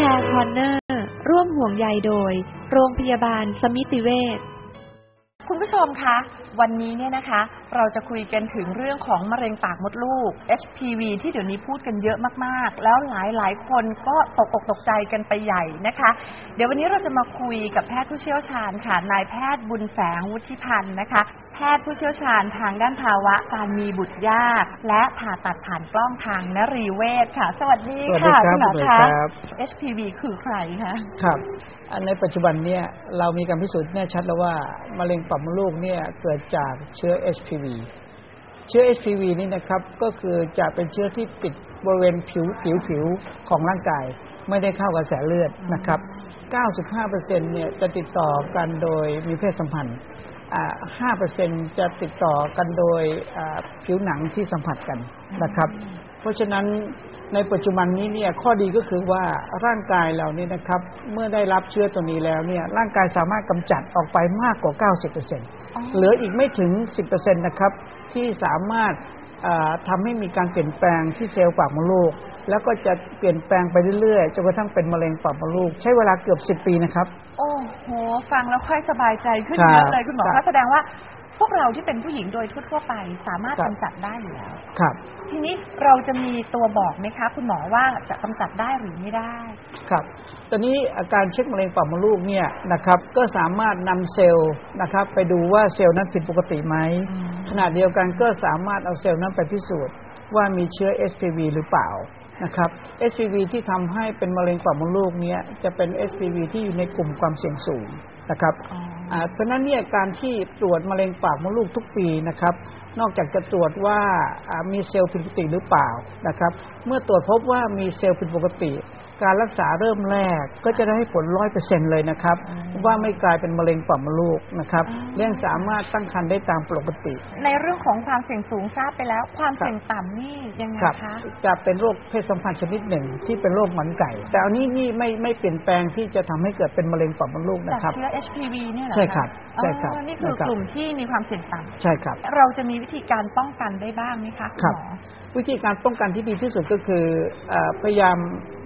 แชร์คอนเนอร์ร่วมห่วงใยโดย โรงพยาบาลสมิติเวชคุณผู้ชมคะ วันนี้เนี่ยนะคะ เราจะคุยกันถึงเรื่องของมะเร็งปากมดลูก HPV ที่เดี๋ยวนี้พูดกันเยอะมากๆ แล้วหลายหลายๆ คนก็ตกอกตกใจกันไปใหญ่นะคะ เดี๋ยววันนี้เราจะมาคุยกับแพทย์ผู้เชี่ยวชาญค่ะ นายแพทย์บุญแสงวุฒิพันธ์นะคะ แพทย์ผู้เชี่ยวชาญทางด้านภาวะการมีบุตรยาก และผ่าตัดผ่านกล้องทางนรีเวชค่ะ สวัสดีสวัสดีค่ะครับคุณหมอสวัสดีคะครับ HPV คือใครคะครับอันในปัจจุบันเนี่ยเรามีการพิสูจน์แน่ชัดแล้วว่ามะเร็งปากมดลูกเนี่ยเกิดจากเชื้อ HPV เชื้อ HPV นี่นะครับก็คือจะเป็นเชื้อที่ติดบริเวณผิวผิวผิวของร่างกาย ไม่ได้เข้ากระแสเลือดนะครับ 95%เนี่ยจะติดต่อกันโดยมีเพศสัมพันธ์ 5%จะติดต่อกันโดยผิวหนังที่สัมผัสกันนะครับ เพราะฉะนั้นในปัจจุบันนี้เนี่ยข้อดีก็คือว่าร่างกายเราเนี่ยนะครับ เมื่อได้รับเชื้อตัวนี้แล้วเนี่ยร่างกายสามารถกำจัดออกไปมากกว่า 90%เหลืออีกไม่ถึง 10%นะครับ ที่สามารถอ่าทำให้มีการเปลี่ยนแปลงที่เซลล์ปากมดลูก แล้วก็จะเปลี่ยนแปลงไปเรื่อยๆจนกระทั่งเป็นมะเร็งปากมดลูก ใช้เวลาเกือบ10ปีนะครับ โอ้โห ฟังแล้วค่อยสบายใจขึ้นครับเยอะเลยคุณหมอครัคะบแสดงว่า พวกเราที่เป็นผู้หญิงโดยทั่วๆไป สามารถครับกำจัดได้อยู่แล้ว ครับ ทีนี้เราจะมีตัวบอกไหมคะ คุณหมอว่าจะกำจัดได้หรือไม่ได้ ครับ ตอนนี้อาการเช็คมะเร็งปากมดลูกเนี่ยนะครับ ก็สามารถนำเซลล์นะครับ ไปดูว่าเซลล์นั้นผิดปกติไหมอืมขณะเดียวกันก็สามารถเอาเซลล์นั้นไปพิสูจน์ว่ามีเชื้อ HPV หรือเปล่า นะครับ HPV ที่ทำให้เป็นมะเร็งปากมดลูกเนี่ยจะเป็น HPV ที่อยู่ในกลุ่มความเสี่ยงสูงนะครับอ๋ออ่าเพราะฉะนั้นเนี่ยการที่ตรวจมะเร็งปากมดลูกทุกปีนะครับ นอกจากจะตรวจว่าอ่ามีเซลล์ผิดปกติหรือเปล่านะครับ เมื่อตรวจพบว่ามีเซลล์ผิดปกติ การรักษาเริ่มแรกก็จะได้ให้ผลร้อยเปอร์เซ็นเลยนะครับ ว่าไม่กลายเป็นมะเร็งปากมดลูกนะครับเรื่องสามารถตั้งครรภ์ได้ตามปกติ ในเรื่องของความเสี่ยงสูงทราบไปแล้ว ความเสี่ยงต่ำนี่ยังไงครับคะจะเป็นโรคเพศสัมพันธ์ชนิดหนึ่งที่เป็นโรคหมันไก่ แต่อันนี้นี่ไม่ไม่เปลี่ยนแปลงที่จะทำให้เกิดเป็นมะเร็งปากมดลูกจากนะครับเชื้อ HPV เนี่ยเหรอคะใช่ครับใช่ครับอ๋อนี่คือนะครับกลุ่มที่มีความเสี่ยงต่ำใช่ครับ เราจะมีวิธีการป้องกันได้บ้างไหมคะณครับหมอวิธีการป้องกันที่ดีที่สุดก็คือเออพยายาม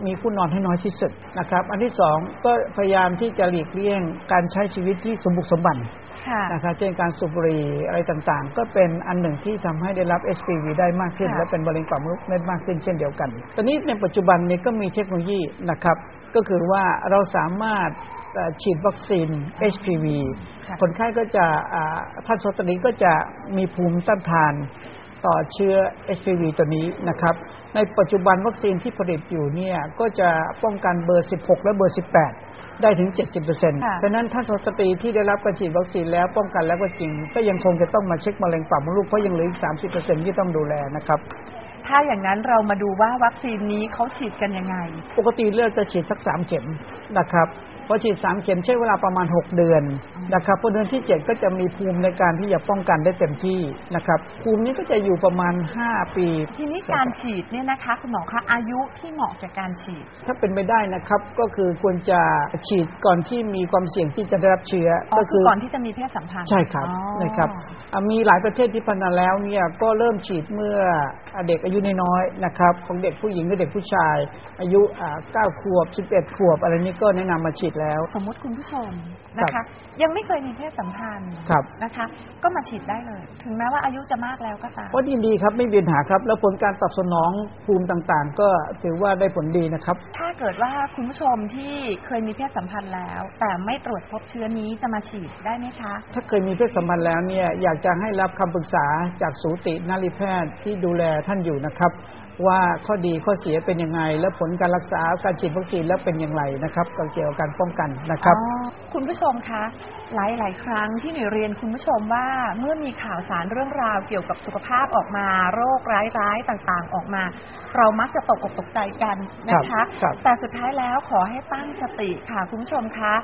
มีผู้นอนให้น้อยที่สุดนะครับ อันที่สองก็พยายามที่จะหลีกเลี่ยงการใช้ชีวิตที่สมบุกสมบันค่ะนะครับเช่นการสูบบุหรี่อะไรต่างๆ ก็เป็นอันหนึ่งที่ทำให้ได้รับ HPV ได้มากขึ้นค่ะและเป็นมะเร็งปากมดลูกได้มากขึ้นเช่นเดียวกัน ตอนนี้ในปัจจุบันนี้ก็มีเทคโนโลยีนะครับ ก็คือว่าเราสามารถเอ่อฉีดวัคซีน HPV ค่ะคนไข้ก็จะอ่าท่านสตรีก็จะมีภูมิต้านทาน ต่อเชื้อ HPV ตัวนี้นะครับ ในปัจจุบันวัคซีนที่ผลิตอยู่เนี่ยก็จะป้องกันเบอร์ 16 และเบอร์ 18 ได้ถึง 70%เพราะฉะนั้นถ้าสตรีที่ได้รับการฉีดวัคซีนแล้วป้องกันแล้วก็จริง ก็ยังคงจะต้องมาเช็คมะเร็งปากมดลูกเพราะยังเหลืออีก 30%ที่ต้องดูแลนะครับถ้าอย่างนั้นเรามาดูว่าวัคซีนนี้เขาฉีดกันยังไง ปกติเลือกจะฉีดสักสามเข็มนะครับ พอฉีดสามเข็มใช้เวลาประมาณ 6 เดือนนะครับพอเดือนที่ 7 ก็จะมีภูมิในการที่จะป้องกันได้เต็มที่นะครับ ภูมินี้ก็จะอยู่ประมาณ 5 ปี ทีนี้การฉีดเนี่ยนะคะคุณหมอคะอายุที่เหมาะแก่การฉีด ถ้าเป็นไปได้นะครับก็คือควรจะฉีดก่อนที่มีความเสี่ยงที่จะได้รับเชื้ออ๋อก็คือก่อนที่จะมีเพศสัมพันธ์ใช่ครับอ๋อนะครับอะมีหลายประเทศที่พัฒนาแล้วเนี่ยก็เริ่มฉีดเมื่อเด็กอายุน้อยๆนะครับ ของเด็กผู้หญิงหรือเด็กผู้ชาย อายุอ่า9ขวบ 11 ขวบ อะไรนี้ก็แนะนำมาฉีดแล้ว สมมติคุณผู้ชมนะครัคะบยังไม่เคยมีเพศสัมพันธ์ครับนะคะ ก็มาฉีดได้เลย ถึงแม้ว่าอายุจะมากแล้วก็ตามก็ยินดีครับไม่มีปัญหาครับ แล้วผลการตอบสนองภูมิต่างๆ ก็ถือว่าได้ผลดีนะครับ ถ้าเกิดว่าคุณผู้ชมที่เคยมีเพศสัมพันธ์แล้ว แต่ไม่ตรวจพบเชื้อนี้จะมาฉีดได้ไหมคะ ถ้าเคยมีเพศสัมพันธ์แล้วเนี่ยอยากจะให้รับคำปรึกษาจากสูตินารีแพทย์ที่ดูแลท่านอยู่นะครับ ว่าข้อดีข้อเสียเป็นยังไง และผลการรักษาการฉีดวัคซีนแล้วเป็นอย่างไรนะครับเกี่ยวกับการป้องกันนะครับอ๋อคุณผู้ชมคะ หลายหลายๆครั้งที่หนูเรียนคุณผู้ชมว่าเมื่อมีข่าวสารเรื่องราวเกี่ยวกับสุขภาพออกมา โรคร้ายๆต่างๆออกมา เรามักจะตกอกตกใจกันนะคะครับแต่สุดท้ายแล้วขอให้ตั้งสติค่ะคุณผู้ชมคะ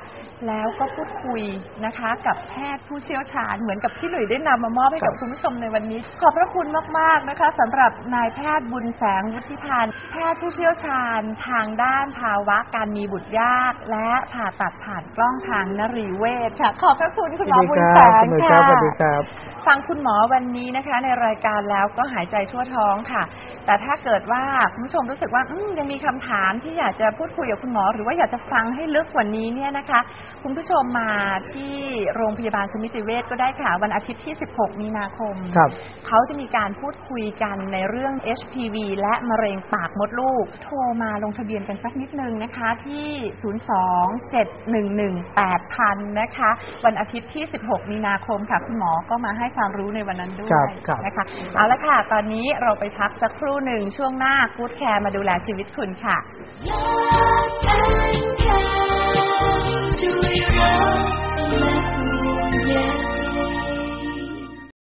แล้วก็พูดคุยนะคะ กับแพทย์ผู้เชี่ยวชาญเหมือนกับที่หลุยได้นำมามอบให้กับครับคุณผู้ชมในวันนี้ ขอบพระคุณมากๆนะคะสำหรับนายแพทย์บุญแสงวุฒิพันธ์แพทย์ผู้เชี่ยวชาญทางด้านภาวะการมีบุตรยาก และผ่าตัดผ่านกล้องทางนรีเวชค่ะ ขอบพระคุณคุณหมอบุญแสงสวัสดีคค่ะรับสวัสดีครับฟังคุณหมอวันนี้นะคะ ในรายการแล้วก็หายใจทั่วท้องค่ะ แต่ถ้าเกิดว่าคุณผู้ชมรู้สึกว่าอืมยังมีคำถามที่อยากจะพูดคุยกับคุณหมอ หรือว่าอยากจะฟังให้ลึกกว่านี้เนี่ยนะคะ คุณผู้ชมมาที่โรงพยาบาลสมิติเวชก็ได้ค่ะ วันอาทิตย์ที่ 16 มีนาคมครับเขาจะมีการพูดคุยกันในเรื่อง HPV และมะเร็งปากมดลูก โทรมาลงทะเบียนกันสักนิดนึงนะคะที่ 02-711-8000 นะคะ วันอาทิตย์ที่ 16 มีนาคมค่ะ คุณหมอก็มาให้ความรู้ในวันนั้นด้วยครับครับนะคะ เอาละค่ะ ตอนนี้เราไปพักสักครู่หนึ่งช่วงหน้ากู๊ดแคร์มาดูแลชีวิตคุณค่ะด้วยรักและห่วงใย